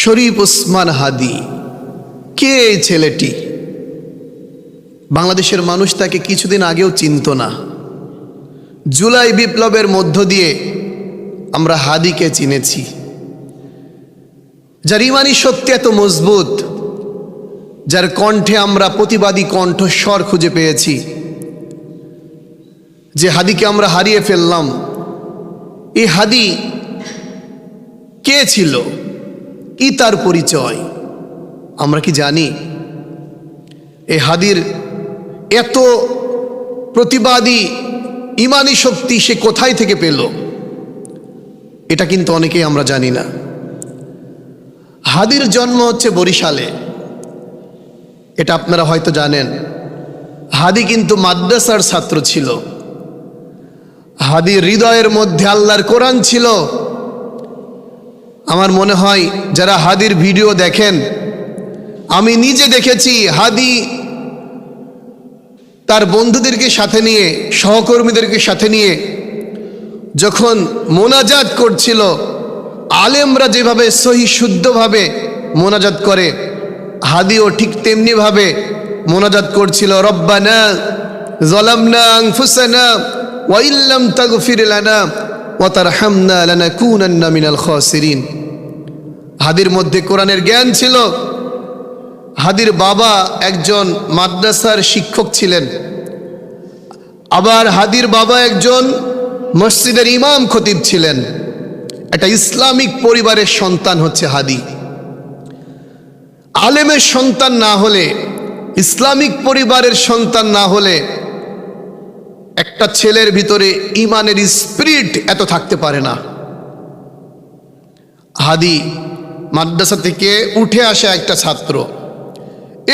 শরীফ ওসমান হাদি। কে এই ছেলেটি? বাংলাদেশের মানুষ তাকে কিছুদিন আগেও চিনত না। জুলাই বিপ্লবের মধ্য দিয়ে আমরা হাদিকে চিনেছি। যার ইমানি সত্যি এত মজবুত, যার কণ্ঠে আমরা প্রতিবাদী কণ্ঠস্বর খুঁজে পেয়েছি। যে হাদিকে আমরা হারিয়ে ফেললাম, এই হাদি কে ছিল? কি তার পরিচয়। আমরা কি জানি? এই হাদির এত প্রতিবাদী ইমানি শক্তি সে কোথায় থেকে পেল? এটা কিন্তু অনেকেই আমরা জানি না। হাদির জন্ম হচ্ছে বরিশালে। এটা আপনারা হয়তো জানেন। হাদি কিন্তু মাদ্রাসার ছাত্র ছিল। হাদির হৃদয়ের মধ্যে আল্লাহর কোরআন ছিল। আমার মনে হয় যারা হাদির ভিডিও দেখেন, আমি নিজে দেখেছি হাদি তার বন্ধুদেরকে সাথে নিয়ে, সহকর্মীদেরকে সাথে নিয়ে যখন মোনাজাত করছিল, আলেমরা যেভাবে সহি শুদ্ধভাবে মোনাজাত করে, হাদিও ঠিক তেমনিভাবে মোনাজাত করছিল, রব্বানা জলামনা আনফুসানা ওয়াইল্লাম তাগফির লানা ওয়া তারহামনা লানাকুনান্না মিনাল খাসিরিন। হাদির মধ্যে কোরআনের জ্ঞান ছিল। হাদির বাবা একজন মাদ্রাসার শিক্ষক ছিলেন। আবার হাদির বাবা একজন মসজিদের ইমাম খতিব ছিলেন। একটা ইসলামিক পরিবারের সন্তান হচ্ছে হাদি। আলেমের সন্তান না হলে, ইসলামিক পরিবারের সন্তান না হলে একটা ছেলের ভিতরে ইমানের স্পিরিট এত থাকতে পারে না। হাদি মাদ্রাসা থেকে উঠে আসা একটা ছাত্র।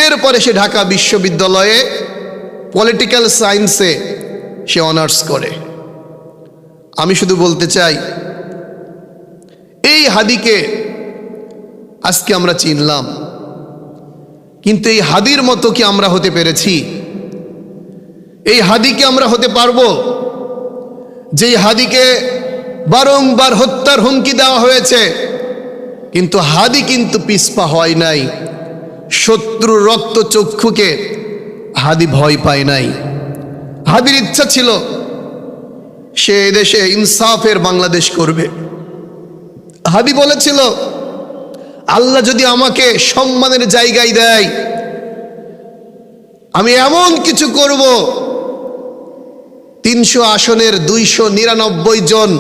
এরপরে সে ঢাকা বিশ্ববিদ্যালয়ে পলিটিক্যাল সায়েন্সে সে অনার্স করে। আমি শুধু বলতে চাই, এই হাদিকে আজকে আমরা চিনলাম, কিন্তু এই হাদির মতো কি আমরা হতে পেরেছি? এই হাদিকে আমরা হতে পারব? যেই হাদিকে বারংবার হত্যার হুমকি দেওয়া হয়েছে কিন্তু হাদি কিন্তু পিসপা হয় নাই। শত্রু রক্ত চক্ষুকে হাদি ভয় পায় নাই। হাদির ইচ্ছা ছিল, সে এদেশে ইনসাফের বাংলাদেশ করবে। হাদি বলেছিল, আল্লাহ যদি আমাকে সম্মানের জায়গায় দেয়, আমি এমন কিছু করব, তিনশো আসনের দুইশো নিরানব্বই জন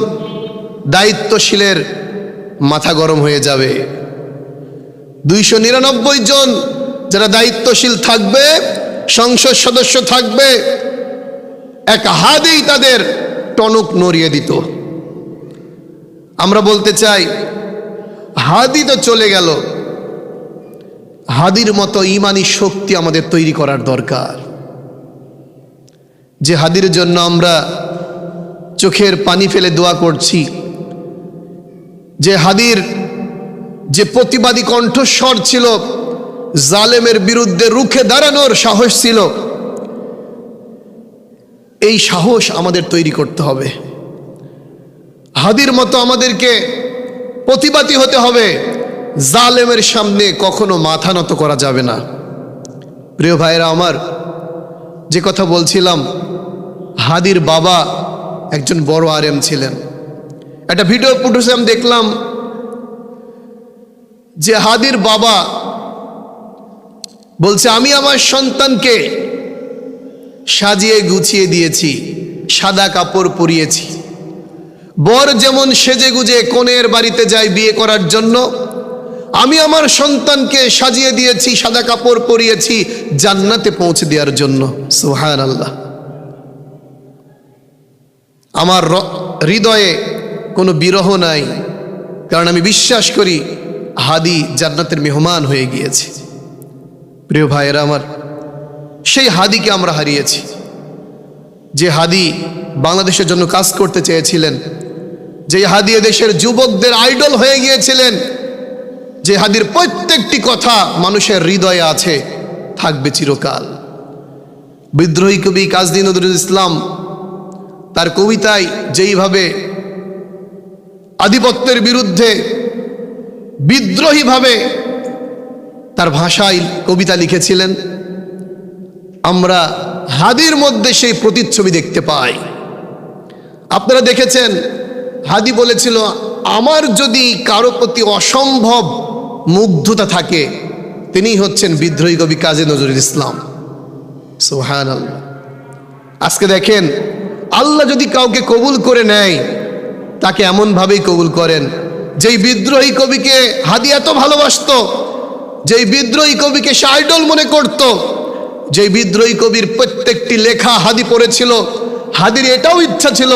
দায়িত্বশীলের মাথা গরম হয়ে যাবে। দুইশো নিরানব্বই জন যারা দায়িত্বশীল থাকবে, সংসদ সদস্য থাকবে, এক হাতেই তাদের টনক নড়িয়ে দিত। আমরা বলতে চাই, হাদি তো চলে গেল। হাদির মতো ইমানি শক্তি আমাদের তৈরি করার দরকার। যে হাদির জন্য আমরা চোখের পানি ফেলে দোয়া করছি যে হাদির যে প্রতিবাদী কণ্ঠস্বর ছিল, জালেমের বিরুদ্ধে রুখে দাঁড়ানোর সাহস ছিল, এই সাহস আমাদের তৈরি করতে হবে। হাদির মতো আমাদেরকে প্রতিবাদী হতে হবে, জালেমের সামনে কখনো মাথা নত করা যাবে না। প্রিয় ভাইরা আমার যে কথা বলছিলাম, হাদির বাবা একজন বড় আরেম ছিলেন। একটা ভিডিও ফুটেছে আমি দেখলাম যে হাদির বাবা বলছে, আমি আমার সন্তানকে সাজিয়ে গুছিয়ে দিয়েছি, সাদা কাপড় পরিয়েছি। বর যেমন সেজে গুজে কনের বাড়িতে যায় বিয়ে করার জন্য, আমি আমার সন্তানকে সাজিয়ে দিয়েছি, সাদা কাপড় পরিয়েছি জান্নাতে পৌঁছে দেওয়ার জন্য। সুহান আল্লাহ আমার হৃদয়ে কোনো বিরহ নাই, কারণ আমি বিশ্বাস করি হাদি জান্নাতের মেহমান হয়ে গিয়েছে। প্রিয় ভাইয়েরা আমার, সেই হাদিকে আমরা হারিয়েছি। যে হাদি বাংলাদেশের জন্য কাজ করতে চেয়েছিলেন, যে হাদি দেশের যুবকদের আইডল হয়ে গিয়েছিলেন, যে হাদির প্রত্যেকটি কথা মানুষের হৃদয়ে আছে, থাকবে চিরকাল। বিদ্রোহী কবি কাজী নজরুল ইসলাম তার কবিতায় যেইভাবে আধিপত্যের বিরুদ্ধে বিদ্রোহীভাবে তার ভাষায় কবিতা লিখেছিলেন। আমরা হাদির মধ্যে সেই প্রতিচ্ছবি দেখতে পাই। আপনারা দেখেছেন, হাদি বলেছিল, আমার যদি কারও প্রতি অসম্ভব মুগ্ধতা থাকে তিনি হচ্ছেন বিদ্রোহী কবি কাজী নজরুল ইসলাম। সুহান আজকে দেখেন, আল্লাহ যদি কাউকে কবুল করে নেয় তাকে এমনভাবেই কবুল করেন। যেই বিদ্রোহী কবিকে হাদি এত ভালোবাসতো, যেই বিদ্রোহী কবিকে সে আইডল মনে করত, যেই বিদ্রোহী কবির প্রত্যেকটি লেখা হাদি পড়েছিল, হাদির এটাও ইচ্ছা ছিল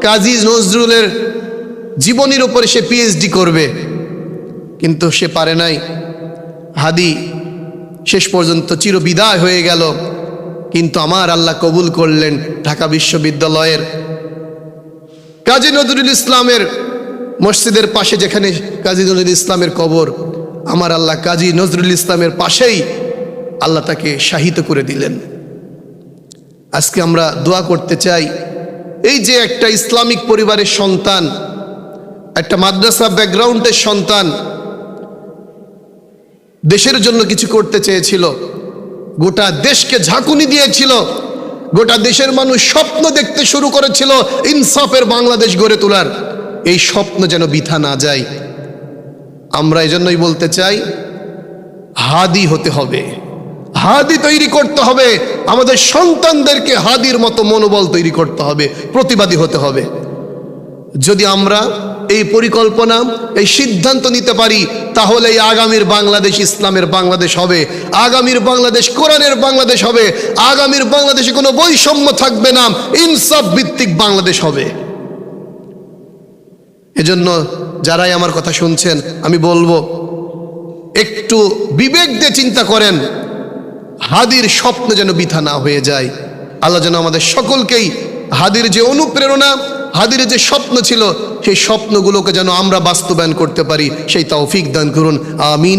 কাজী নজরুলের জীবনীর উপরে সে পিএইচডি করবে। কিন্তু সে পারে নাই। হাদি শেষ পর্যন্ত চিরবিদায় হয়ে গেল। কিন্তু আমার আল্লাহ কবুল করলেন ঢাকা বিশ্ববিদ্যালয়ের কাজী নজরুল ইসলামের মসজিদের পাশে যেখানে কাজী নজরুল ইসলামের কবর, আমার আল্লাহ কাজী নজরুল ইসলামের পাশেই আল্লাহ তাকে শাহিত করে দিলেন। আজকে আমরা দোয়া করতে চাই, এই যে একটা ইসলামিক পরিবারের সন্তান, একটা মাদ্রাসা ব্যাকগ্রাউন্ডের সন্তান, দেশের জন্য কিছু করতে চেয়েছিল, গোটা দেশকে ঝাঁকুনি দিয়েছিল গোটা দেশের মানুষ স্বপ্ন দেখতে শুরু করেছিল ইনসাফের বাংলাদেশ গড়ে তোলার। এই স্বপ্ন যেন বিথা না যায়। আমরা এজন্যই বলতে চাই, হাদি হতে হবে। হাদি তৈরি করতে হবে। আমাদের সন্তানদেরকে হাদির মতো মনোবল তৈরি করতে হবে। প্রতিবাদী হতে হবে। যদি আমরা এই পরিকল্পনা, এই সিদ্ধান্ত নিতে পারি তাহলে এই আগামীর বাংলাদেশ ইসলামের বাংলাদেশ হবে। আগামীর বাংলাদেশ কোরআনের বাংলাদেশ হবে। আগামীর বাংলাদেশে কোনো বৈষম্য থাকবে না। ইনসাফ ভিত্তিক বাংলাদেশ হবে। এজন্য যারাই আমার কথা শুনছেন, আমি বলব, একটু বিবেক দিয়ে চিন্তা করেন, হাদির স্বপ্ন যেন বিথা না হয়ে যায়। আল্লাহ যেন আমাদের সকলকেই হাদির যে অনুপ্রেরণা হাদির যে স্বপ্ন ছিল, সেই স্বপ্নগুলোকে যেন আমরা বাস্তবায়ন করতে পারি, সেই তৌফিক দান করুন, আমিন।